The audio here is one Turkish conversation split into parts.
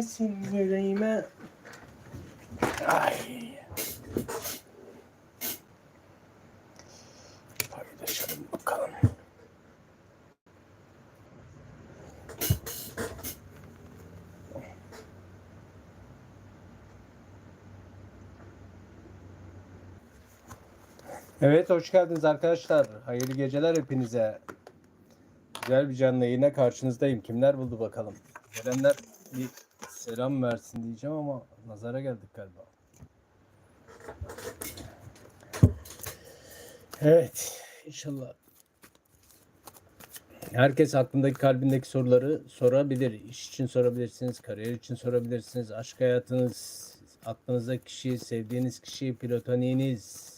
girmesin yüreğime. Ay. Paylaşalım bakalım. Evet hoş geldiniz arkadaşlar. Hayırlı geceler hepinize. Güzel bir canlı yayına karşınızdayım. Kimler buldu bakalım. Gelenler bir selam versin diyeceğim ama nazara geldik galiba. Evet inşallah. Herkes aklındaki kalbindeki soruları sorabilir. İş için sorabilirsiniz, kariyer için sorabilirsiniz, aşk hayatınız, aklınızdaki kişi, sevdiğiniz kişi, platoniğiniz,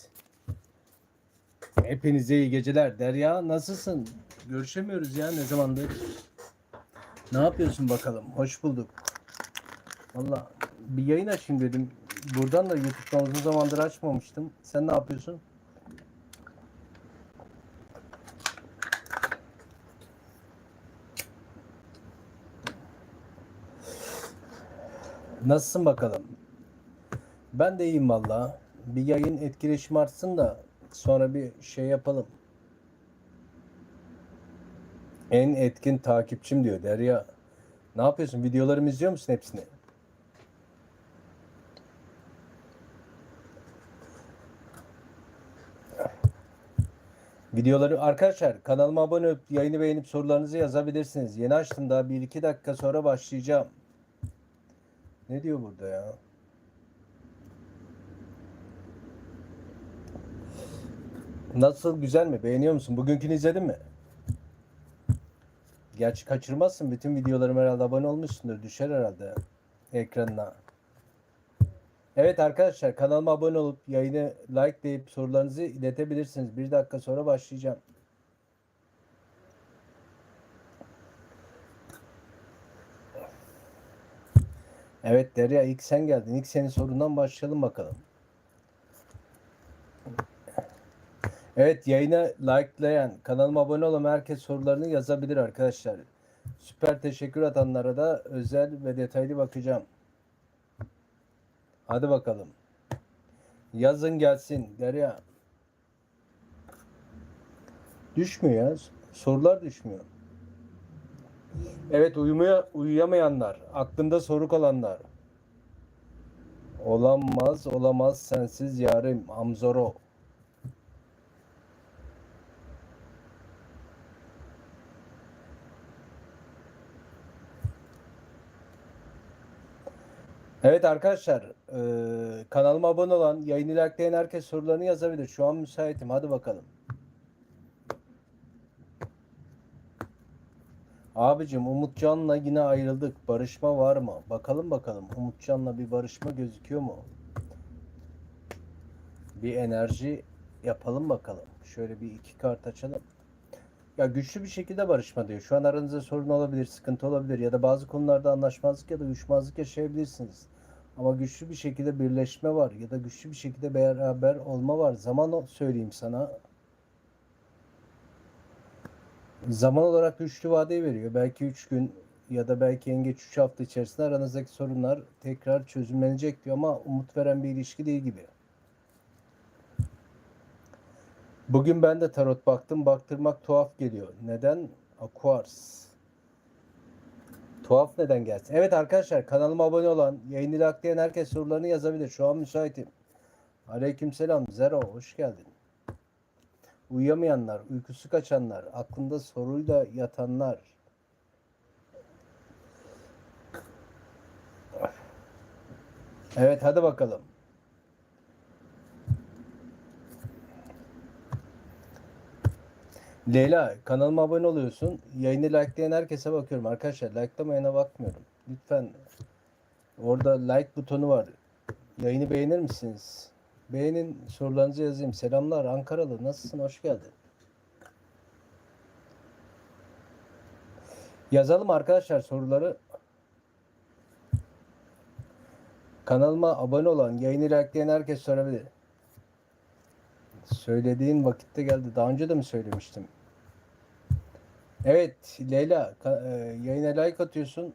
Hepinize iyi geceler. Derya nasılsın? Görüşemiyoruz ya ne zamandır. Ne yapıyorsun bakalım? Hoş bulduk. Valla bir yayın açayım dedim. Buradan da YouTube'dan uzun zamandır açmamıştım. Sen ne yapıyorsun? Nasılsın bakalım? Ben de iyiyim valla. Bir yayın etkileşim artsın da sonra bir şey yapalım. En etkin takipçim diyor Derya. Ne yapıyorsun? Videolarımı izliyor musun hepsini? Videoları arkadaşlar kanalıma abone olup yayını beğenip sorularınızı yazabilirsiniz. Yeni açtım daha 1-2 dakika sonra başlayacağım. Ne diyor burada ya? Nasıl güzel mi? Beğeniyor musun? Bugünkünü izledin mi? Gerçi kaçırmazsın. Bütün videolarım herhalde abone olmuşsundur. Düşer herhalde ekranına. Evet arkadaşlar kanalıma abone olup yayını like deyip sorularınızı iletebilirsiniz. Bir dakika sonra başlayacağım. Evet Derya ilk sen geldin. İlk senin sorundan başlayalım bakalım. Evet yayına likelayan, kanalıma abone olan herkes sorularını yazabilir arkadaşlar. Süper teşekkür atanlara da özel ve detaylı bakacağım. Hadi bakalım. Yazın gelsin Derya. Düşmüyor ya. Sorular düşmüyor. Evet uyumaya, uyuyamayanlar, aklında soru kalanlar. Olamaz, olamaz sensiz yarim Amzoro. Evet arkadaşlar, eee, kanalıma abone olan, yayını likelayan herkes sorularını yazabilir. Şu an müsaitim. Hadi bakalım. Abicim Umutcan'la yine ayrıldık. Barışma var mı? Bakalım bakalım. Umutcan'la bir barışma gözüküyor mu? Bir enerji yapalım bakalım. Şöyle bir iki kart açalım. Ya güçlü bir şekilde barışma diyor. Şu an aranızda sorun olabilir, sıkıntı olabilir ya da bazı konularda anlaşmazlık ya da uyuşmazlık yaşayabilirsiniz. Ama güçlü bir şekilde birleşme var ya da güçlü bir şekilde beraber olma var. Zaman söyleyeyim sana. Zaman olarak üçlü vadeyi veriyor. Belki 3 gün ya da belki en geç 3 hafta içerisinde aranızdaki sorunlar tekrar çözümlenecek diyor ama umut veren bir ilişki değil gibi. Bugün ben de tarot baktım. Baktırmak tuhaf geliyor. Neden? Aquars. Tuhaf neden gelsin? Evet arkadaşlar kanalıma abone olan, yayını likelayan herkes sorularını yazabilir. Şu an müsaitim. Aleykümselam Zero hoş geldin. Uyuyamayanlar, uykusu kaçanlar, aklında soruyla yatanlar. Evet hadi bakalım. Leyla kanalıma abone oluyorsun. Yayını likelayan herkese bakıyorum. Arkadaşlar likelamayana bakmıyorum. Lütfen orada like butonu var. Yayını beğenir misiniz? Beğenin sorularınızı yazayım. Selamlar Ankaralı. Nasılsın? Hoş geldin. Yazalım arkadaşlar soruları. Kanalıma abone olan, yayını likelayan herkes sorabilir. Söylediğin vakitte geldi. Daha önce de mi söylemiştim? Evet Leyla e, yayına like atıyorsun.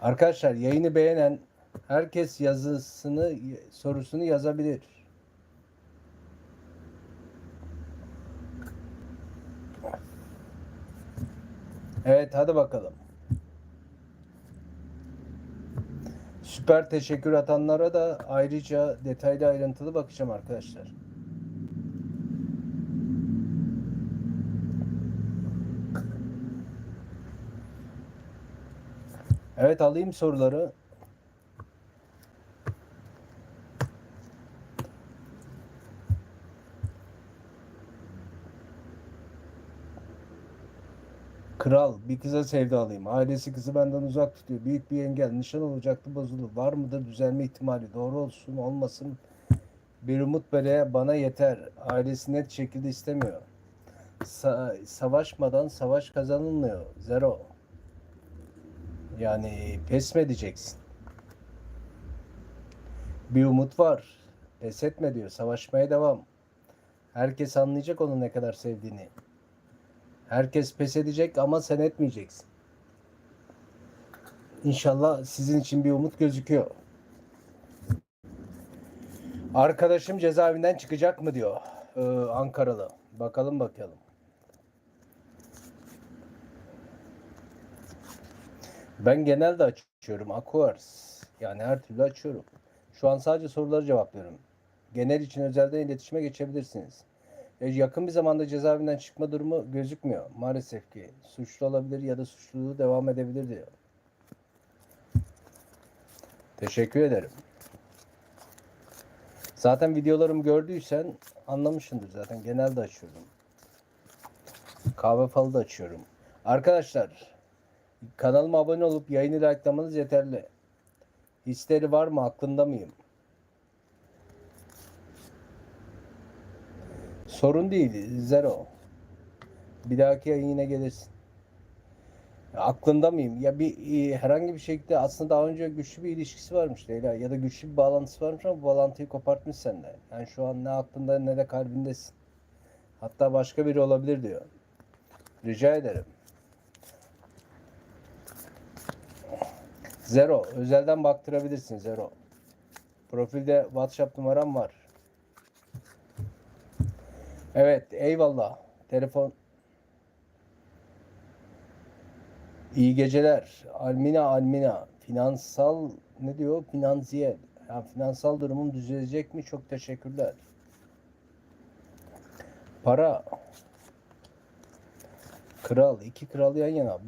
Arkadaşlar yayını beğenen herkes yazısını sorusunu yazabilir. Evet hadi bakalım. Süper teşekkür atanlara da ayrıca detaylı ayrıntılı bakacağım arkadaşlar. Evet alayım soruları. Kral bir kıza sevdalıyım. Ailesi kızı benden uzak tutuyor. Büyük bir engel. Nişan olacaktı bozuldu. Var mıdır düzelme ihtimali? Doğru olsun olmasın. Bir umut böyle bana yeter. Ailesi net şekilde istemiyor. Sa- savaşmadan savaş kazanılmıyor. Zero. Yani pes mi edeceksin? Bir umut var. Pes etme diyor. Savaşmaya devam. Herkes anlayacak onu ne kadar sevdiğini. Herkes pes edecek ama sen etmeyeceksin. İnşallah sizin için bir umut gözüküyor. Arkadaşım cezaevinden çıkacak mı diyor. Ee, Ankaralı. Bakalım bakalım. Ben genelde açıyorum. Aquars. Yani her türlü açıyorum. Şu an sadece soruları cevaplıyorum. Genel için özelden iletişime geçebilirsiniz. E, yakın bir zamanda cezaevinden çıkma durumu gözükmüyor. Maalesef ki. Suçlu olabilir ya da suçluluğu devam edebilir diyor. Teşekkür ederim. Zaten videolarımı gördüysen anlamışsındır zaten. Genelde açıyorum. Kahve falı da açıyorum. Arkadaşlar kanalıma abone olup yayını likelamanız yeterli. Hisleri var mı? Aklında mıyım? Sorun değil. Zero. Bir dahaki yayın yine gelirsin. Ya Aklında mıyım? Ya bir e, herhangi bir şekilde aslında daha önce güçlü bir ilişkisi varmış Leyla ya da güçlü bir bağlantısı varmış ama bu bağlantıyı kopartmış sende. Yani şu an ne aklında ne de kalbindesin. Hatta başka biri olabilir diyor. Rica ederim. Zero. Özelden baktırabilirsin Zero. Profilde WhatsApp numaram var. Evet, eyvallah. Telefon. İyi geceler. Almina Almina. Finansal ne diyor? Finansiyel. Ya finansal durumum düzelecek mi? Çok teşekkürler. Para. Kral. iki kral yan yana.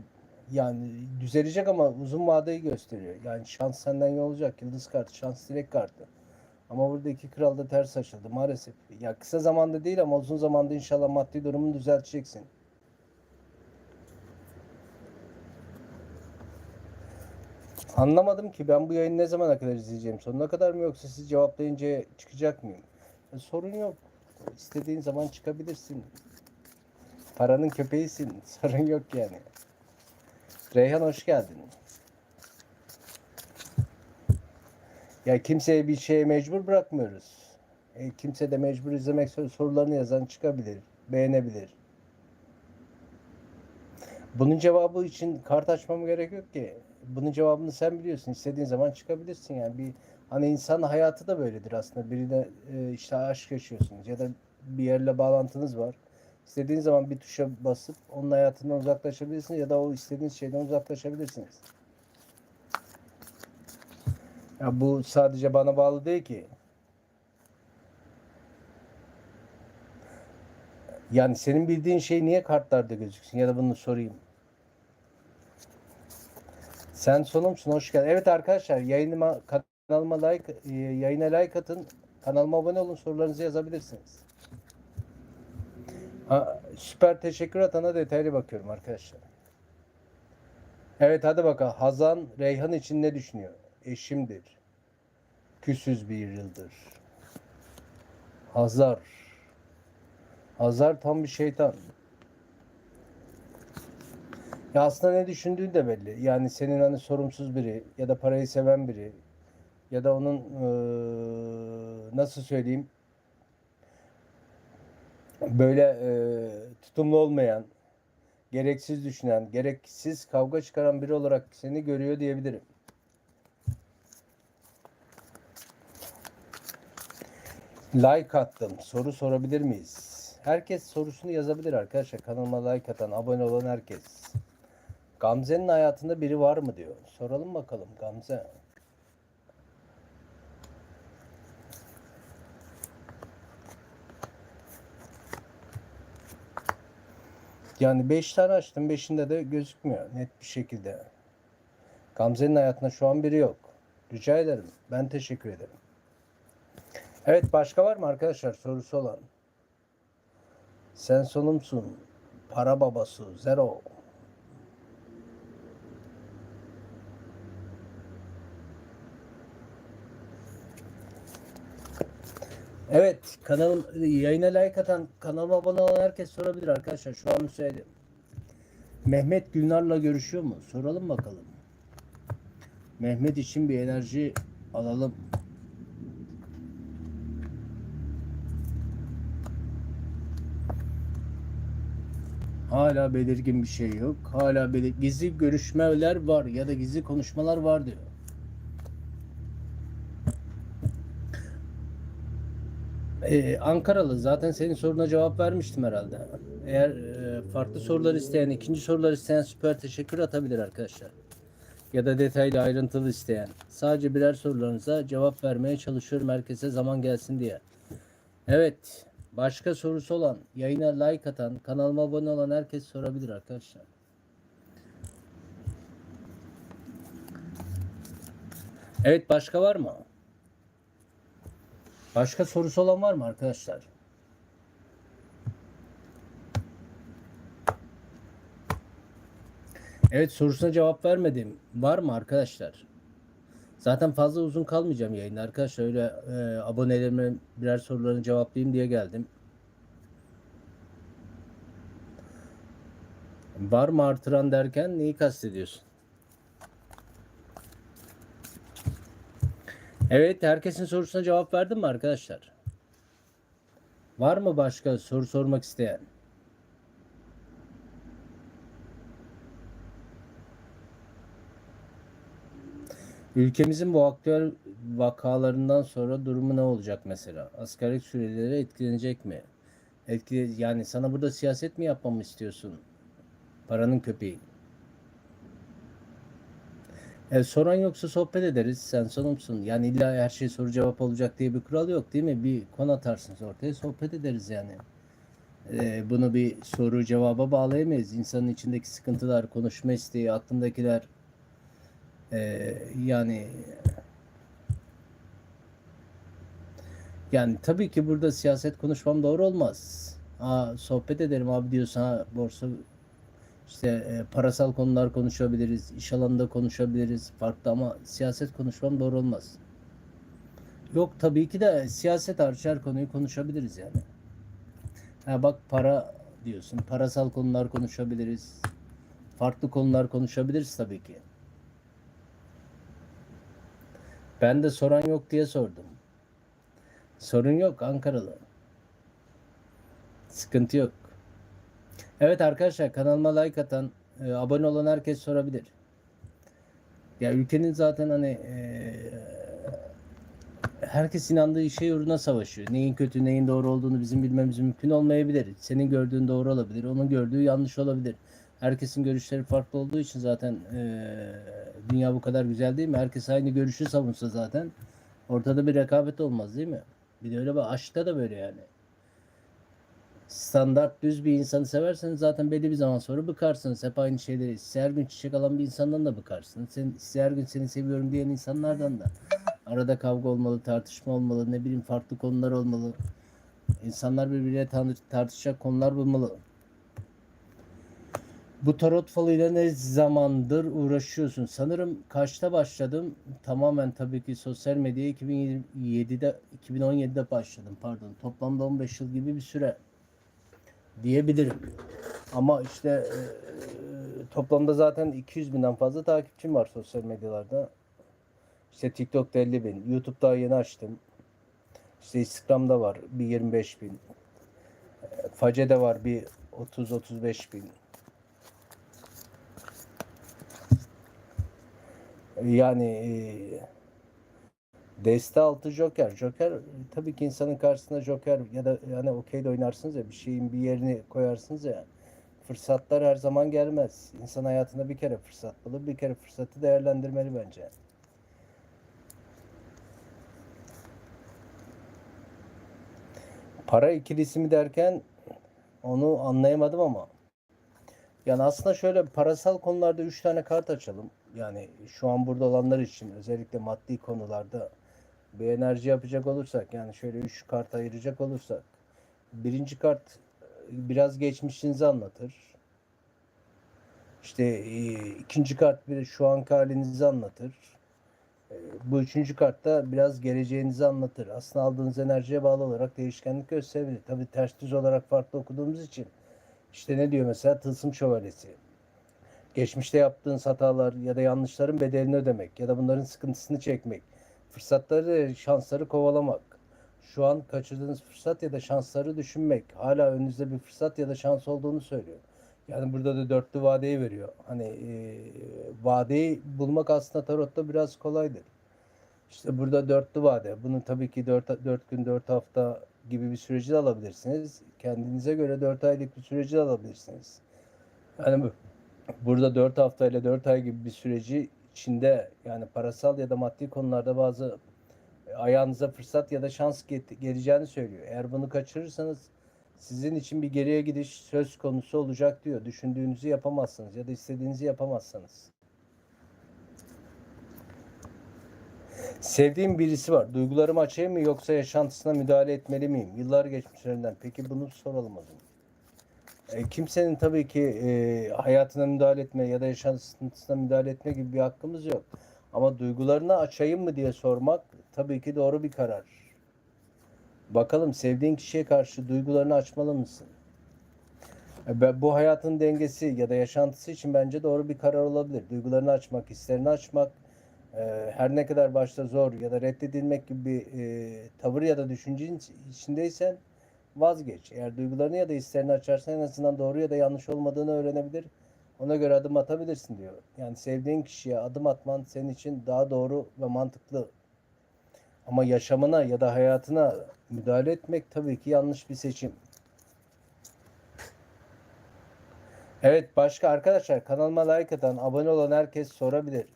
Yani düzelecek ama uzun vadeyi gösteriyor. Yani şans senden iyi olacak. Yıldız kartı, şans direkt kartı. Ama burada iki kral da ters açıldı maalesef. Ya kısa zamanda değil ama uzun zamanda inşallah maddi durumunu düzelteceksin. Anlamadım ki ben bu yayını ne zamana kadar izleyeceğim? Sonuna kadar mı yoksa siz cevaplayınca çıkacak mıyım? Ya sorun yok. İstediğin zaman çıkabilirsin. Paranın köpeğisin. Sorun yok yani. Reyhan hoş geldin. Ya kimseye bir şeye mecbur bırakmıyoruz. E, kimse de mecbur izlemek sor- sorularını yazan çıkabilir, beğenebilir. Bunun cevabı için kart açmam gerek yok ki. Bunun cevabını sen biliyorsun. İstediğin zaman çıkabilirsin yani. Bir hani insan hayatı da böyledir aslında. Birine e, işte aşk yaşıyorsunuz ya da bir yerle bağlantınız var. İstediğiniz zaman bir tuşa basıp onun hayatından uzaklaşabilirsiniz ya da o istediğiniz şeyden uzaklaşabilirsiniz. Ya bu sadece bana bağlı değil ki. Yani senin bildiğin şey niye kartlarda gözüksün ya da bunu sorayım. Sen sonumsun hoş geldin. Evet arkadaşlar yayınıma kanalıma like e, yayına like atın. Kanalıma abone olun sorularınızı yazabilirsiniz. Ha, süper teşekkür atana detaylı bakıyorum arkadaşlar. Evet hadi bakalım. Hazan Reyhan için ne düşünüyor? Eşimdir. Küsüz bir yıldır. Hazar. Hazar tam bir şeytan. Ya aslında ne düşündüğü de belli. Yani senin hani sorumsuz biri ya da parayı seven biri ya da onun eee, nasıl söyleyeyim böyle eee, tutumlu olmayan, gereksiz düşünen, gereksiz kavga çıkaran biri olarak seni görüyor diyebilirim. Like attım. Soru sorabilir miyiz? Herkes sorusunu yazabilir arkadaşlar. Kanalıma like atan, abone olan herkes. Gamze'nin hayatında biri var mı diyor. Soralım bakalım Gamze. Yani 5 tane açtım. 5'inde de gözükmüyor net bir şekilde. Gamze'nin hayatında şu an biri yok. Rica ederim. Ben teşekkür ederim. Evet başka var mı arkadaşlar sorusu olan? Sen sonumsun. Para babası. Zero. Evet kanalım yayına like atan kanalıma abone olan herkes sorabilir arkadaşlar. Şu an söyleyeyim. Mehmet Gülnar'la görüşüyor mu? Soralım bakalım. Mehmet için bir enerji alalım. Hala belirgin bir şey yok. Hala belir gizli görüşmeler var ya da gizli konuşmalar var diyor. Ee, Ankaralı zaten senin soruna cevap vermiştim herhalde. Eğer e, farklı sorular isteyen, ikinci sorular isteyen süper teşekkür atabilir arkadaşlar. Ya da detaylı ayrıntılı isteyen. Sadece birer sorularınıza cevap vermeye çalışıyorum herkese zaman gelsin diye. Evet. Başka sorusu olan, yayına like atan, kanalıma abone olan herkes sorabilir arkadaşlar. Evet başka var mı? Başka sorusu olan var mı arkadaşlar? Evet sorusuna cevap vermedim. Var mı arkadaşlar? Zaten fazla uzun kalmayacağım yayında arkadaşlar. Öyle e, abonelerime birer sorularını cevaplayayım diye geldim. Var mı artıran derken neyi kastediyorsun? Evet, herkesin sorusuna cevap verdim mi arkadaşlar? Var mı başka soru sormak isteyen? Ülkemizin bu aktüel vakalarından sonra durumu ne olacak mesela? Askerlik süreleri etkilenecek mi? Etkile, yani sana burada siyaset mi yapmamı istiyorsun? Paranın köpeği. E, soran yoksa sohbet ederiz. Sen sorumsun. Yani illa her şey soru cevap olacak diye bir kural yok değil mi? Bir konu atarsınız ortaya sohbet ederiz yani. E, bunu bir soru cevaba bağlayamayız. İnsanın içindeki sıkıntılar, konuşma isteği, aklındakiler e, yani yani tabii ki burada siyaset konuşmam doğru olmaz. Aa, sohbet ederim abi diyorsan ha, borsa işte e, parasal konular konuşabiliriz, iş alanında konuşabiliriz farklı ama siyaset konuşmam doğru olmaz. Yok tabii ki de siyaset hariç her konuyu konuşabiliriz yani. Ha bak para diyorsun, parasal konular konuşabiliriz. Farklı konular konuşabiliriz tabii ki. Ben de soran yok diye sordum. Sorun yok Ankaralı. Sıkıntı yok. Evet arkadaşlar kanalıma like atan, e, abone olan herkes sorabilir. Ya ülkenin zaten hani e, herkes inandığı şey uğruna savaşıyor. Neyin kötü, neyin doğru olduğunu bizim bilmemiz mümkün olmayabilir. Senin gördüğün doğru olabilir, onun gördüğü yanlış olabilir. Herkesin görüşleri farklı olduğu için zaten e, dünya bu kadar güzel değil mi? Herkes aynı görüşü savunsa zaten ortada bir rekabet olmaz değil mi? Bir de öyle bak aşkta da böyle yani standart düz bir insanı severseniz zaten belli bir zaman sonra bıkarsınız. Hep aynı şeyleri. Her gün çiçek alan bir insandan da bıkarsınız. Sen, her gün seni seviyorum diyen insanlardan da. Arada kavga olmalı, tartışma olmalı, ne bileyim farklı konular olmalı. İnsanlar birbirine tartışacak konular bulmalı. Bu tarot falıyla ne zamandır uğraşıyorsun? Sanırım kaçta başladım? Tamamen tabii ki sosyal medyaya 2007'de 2017'de başladım pardon. Toplamda 15 yıl gibi bir süre diyebilirim. Ama işte e, toplamda zaten 200 binden fazla takipçim var sosyal medyalarda. İşte TikTok'ta 50 bin, YouTube'da yeni açtım. İşte Instagram'da var bir 25 bin. E, Face'de var bir 30-35 bin. Yani e, Deste altı Joker. Joker tabii ki insanın karşısında Joker ya da yani okey de oynarsınız ya bir şeyin bir yerini koyarsınız ya. Fırsatlar her zaman gelmez. İnsan hayatında bir kere fırsat bulur, bir kere fırsatı değerlendirmeli bence. Para ikilisi mi derken onu anlayamadım ama. Yani aslında şöyle parasal konularda 3 tane kart açalım. Yani şu an burada olanlar için özellikle maddi konularda bir enerji yapacak olursak yani şöyle 3 kart ayıracak olursak birinci kart e, biraz geçmişinizi anlatır. İşte e, ikinci kart bir şu anki halinizi anlatır. E, Bu üçüncü kart da biraz geleceğinizi anlatır. Aslında aldığınız enerjiye bağlı olarak değişkenlik gösterebilir. Tabii ters düz olarak farklı okuduğumuz için. İşte ne diyor mesela Tılsım Şövalyesi. Geçmişte yaptığınız hatalar ya da yanlışların bedelini ödemek ya da bunların sıkıntısını çekmek. Fırsatları, şansları kovalamak. Şu an kaçırdığınız fırsat ya da şansları düşünmek. Hala önünüzde bir fırsat ya da şans olduğunu söylüyor. Yani burada da dörtlü vadeyi veriyor. Hani e, vadeyi bulmak aslında tarotta biraz kolaydır. İşte burada dörtlü vade. Bunu tabii ki dört, dört gün, dört hafta gibi bir süreci de alabilirsiniz. Kendinize göre dört aylık bir süreci de alabilirsiniz. Yani bu, burada dört hafta ile dört ay gibi bir süreci içinde yani parasal ya da maddi konularda bazı e, ayağınıza fırsat ya da şans get- geleceğini söylüyor. Eğer bunu kaçırırsanız sizin için bir geriye gidiş söz konusu olacak diyor. Düşündüğünüzü yapamazsınız ya da istediğinizi yapamazsınız. Sevdiğim birisi var. Duygularımı açayım mı yoksa yaşantısına müdahale etmeli miyim? Yıllar geçmiş üzerinden. Peki bunu soralım o zaman. E, kimsenin tabii ki e, hayatına müdahale etme ya da yaşantısına müdahale etme gibi bir hakkımız yok. Ama duygularını açayım mı diye sormak tabii ki doğru bir karar. Bakalım sevdiğin kişiye karşı duygularını açmalı mısın? E, Bu hayatın dengesi ya da yaşantısı için bence doğru bir karar olabilir. Duygularını açmak, hislerini açmak, e, her ne kadar başta zor ya da reddedilmek gibi bir e, tavır ya da düşüncenin içindeysen vazgeç. Eğer duygularını ya da hislerini açarsan en azından doğru ya da yanlış olmadığını öğrenebilir. Ona göre adım atabilirsin diyor. Yani sevdiğin kişiye adım atman senin için daha doğru ve mantıklı. Ama yaşamına ya da hayatına müdahale etmek tabii ki yanlış bir seçim. Evet başka arkadaşlar kanalıma like atan, abone olan herkes sorabilir.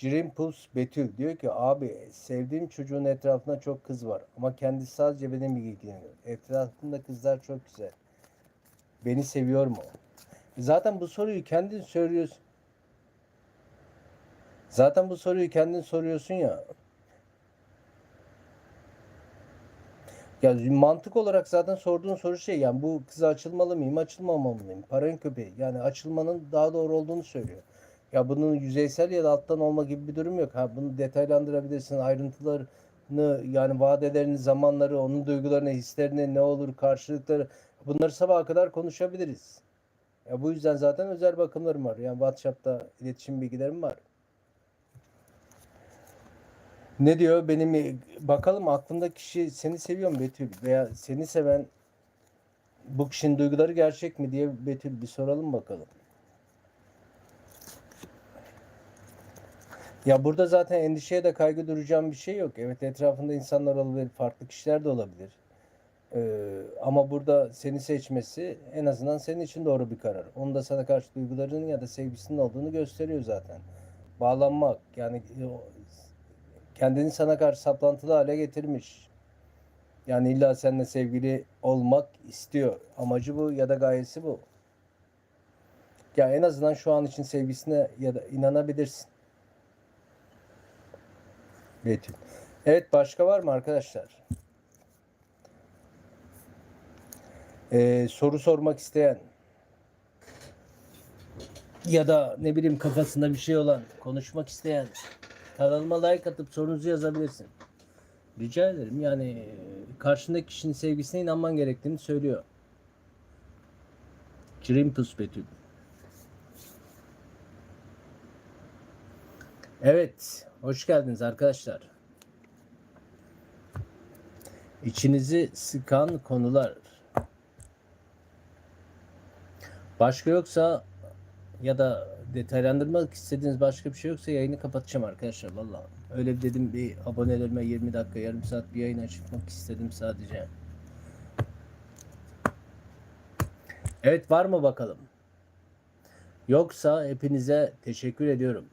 Cirimpus Betül diyor ki abi sevdiğim çocuğun etrafında çok kız var ama kendisi sadece benimle ilgileniyor. Etrafında kızlar çok güzel. Beni seviyor mu? Zaten bu soruyu kendin söylüyorsun. Zaten bu soruyu kendin soruyorsun ya. Ya mantık olarak zaten sorduğun soru şey yani bu kıza açılmalı mıyım, açılmamalı mıyım? Paranın köpeği. Yani açılmanın daha doğru olduğunu söylüyor. Ya bunun yüzeysel ya da alttan olma gibi bir durum yok. Ha bunu detaylandırabilirsin. Ayrıntılarını yani vadelerini, zamanları, onun duygularını, hislerini, ne olur, karşılıkları bunları sabaha kadar konuşabiliriz. Ya bu yüzden zaten özel bakımlarım var. Yani WhatsApp'ta iletişim bilgilerim var. Ne diyor? Benim bakalım aklındaki kişi seni seviyor mu Betül? Veya seni seven bu kişinin duyguları gerçek mi diye Betül bir soralım bakalım. Ya burada zaten endişeye de kaygı duracağım bir şey yok. Evet etrafında insanlar olabilir, farklı kişiler de olabilir. Ee, ama burada seni seçmesi en azından senin için doğru bir karar. Onun da sana karşı duygularının ya da sevgisinin olduğunu gösteriyor zaten. Bağlanmak yani e, kendini sana karşı saplantılı hale getirmiş. Yani illa seninle sevgili olmak istiyor. Amacı bu ya da gayesi bu. Ya en azından şu an için sevgisine ya da inanabilirsin. Betül. Evet başka var mı arkadaşlar? Ee, soru sormak isteyen ya da ne bileyim kafasında bir şey olan konuşmak isteyen kanalıma like atıp sorunuzu yazabilirsin. Rica ederim. Yani e, karşındaki kişinin sevgisine inanman gerektiğini söylüyor. Crimpus Betül. Evet, hoş geldiniz arkadaşlar. İçinizi sıkan konular. Başka yoksa ya da detaylandırmak istediğiniz başka bir şey yoksa yayını kapatacağım arkadaşlar vallahi. Öyle dedim bir abonelerime 20 dakika yarım saat bir yayına çıkmak istedim sadece. Evet var mı bakalım? Yoksa hepinize teşekkür ediyorum.